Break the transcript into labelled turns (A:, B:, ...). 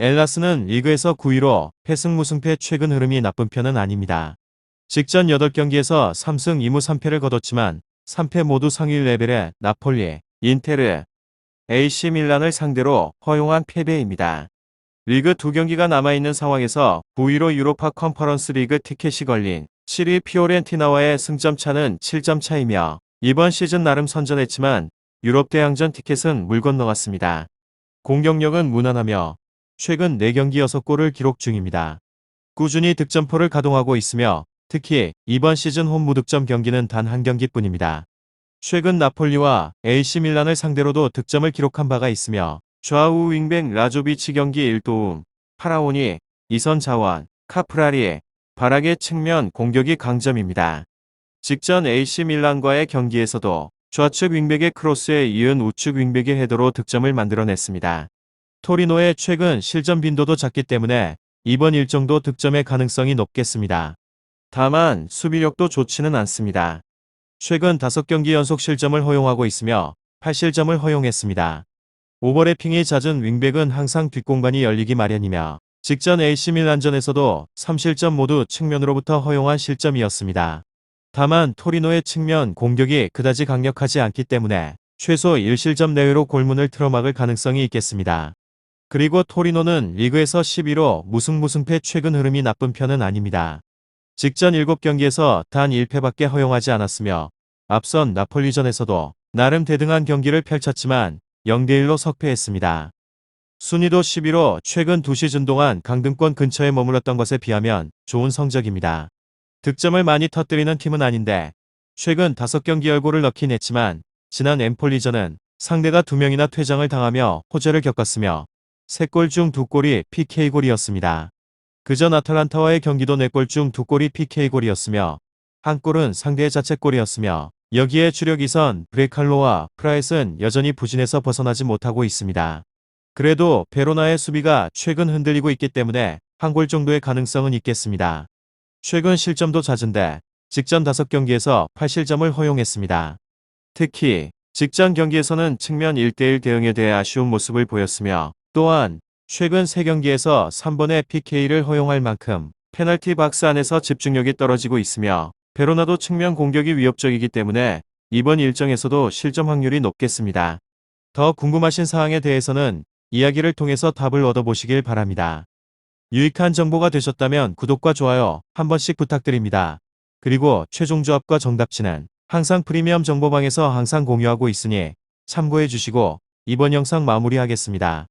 A: 엘라스는 리그에서 9위로 패승 무승패 최근 흐름이 나쁜 편은 아닙니다. 직전 8경기에서 3승 2무 3패를 거뒀지만 3패 모두 상위 레벨의 나폴리, 인테르, AC 밀란을 상대로 허용한 패배입니다. 리그 두 경기가 남아있는 상황에서 9위로 유로파 컨퍼런스 리그 티켓이 걸린 7위 피오렌티나와의 승점 차는 7점 차이며 이번 시즌 나름 선전했지만 유럽 대항전 티켓은 물 건너갔습니다. 공격력은 무난하며 최근 4경기 6골을 기록 중입니다. 꾸준히 득점포를 가동하고 있으며 특히 이번 시즌 홈 무득점 경기는 단 한 경기뿐입니다. 최근 나폴리와 AC 밀란을 상대로도 득점을 기록한 바가 있으며 좌우 윙백 라조비치 경기 1도움, 파라오니, 이선 자원, 카프라리, 바락의 측면 공격이 강점입니다. 직전 AC 밀란과의 경기에서도 좌측 윙백의 크로스에 이은 우측 윙백의 헤더로 득점을 만들어냈습니다. 토리노의 최근 실점 빈도도 작기 때문에 이번 일정도 득점의 가능성이 높겠습니다. 다만 수비력도 좋지는 않습니다. 최근 5경기 연속 실점을 허용하고 있으며 8실점을 허용했습니다. 오버래핑이 잦은 윙백은 항상 뒷공간이 열리기 마련이며 직전 AC 밀란전에서도 3실점 모두 측면으로부터 허용한 실점이었습니다. 다만 토리노의 측면 공격이 그다지 강력하지 않기 때문에 최소 1실점 내외로 골문을 틀어막을 가능성이 있겠습니다. 그리고 토리노는 리그에서 11호 무승 무승패 최근 흐름이 나쁜 편은 아닙니다. 직전 7경기에서 단 1패밖에 허용하지 않았으며 앞선 나폴리전에서도 나름 대등한 경기를 펼쳤지만 0대1로 석패했습니다. 순위도 11호 최근 두 시즌 동안 강등권 근처에 머물렀던 것에 비하면 좋은 성적입니다. 득점을 많이 터뜨리는 팀은 아닌데 최근 5경기 열골을 넣긴 했지만 지난 엠폴리전은 상대가 2명이나 퇴장을 당하며 호재를 겪었으며 3골 중 2골이 PK골이었습니다. 그전 아탈란타와의 경기도 4골 중 2골이 PK골이었으며 한 골은 상대의 자책골이었으며 여기에 주력 이선 브레칼로와 프라이스는 여전히 부진에서 벗어나지 못하고 있습니다. 그래도 베로나의 수비가 최근 흔들리고 있기 때문에 한 골 정도의 가능성은 있겠습니다. 최근 실점도 잦은데 직전 5경기에서 8실점을 허용했습니다. 특히 직전 경기에서는 측면 1대1 대응에 대해 아쉬운 모습을 보였으며 또한 최근 3경기에서 3번의 PK를 허용할 만큼 페널티 박스 안에서 집중력이 떨어지고 있으며 베로나도 측면 공격이 위협적이기 때문에 이번 일정에서도 실점 확률이 높겠습니다. 더 궁금하신 사항에 대해서는 이야기를 통해서 답을 얻어보시길 바랍니다. 유익한 정보가 되셨다면 구독과 좋아요 한 번씩 부탁드립니다. 그리고 최종 조합과 정답치는 항상 프리미엄 정보방에서 항상 공유하고 있으니 참고해 주시고 이번 영상 마무리하겠습니다.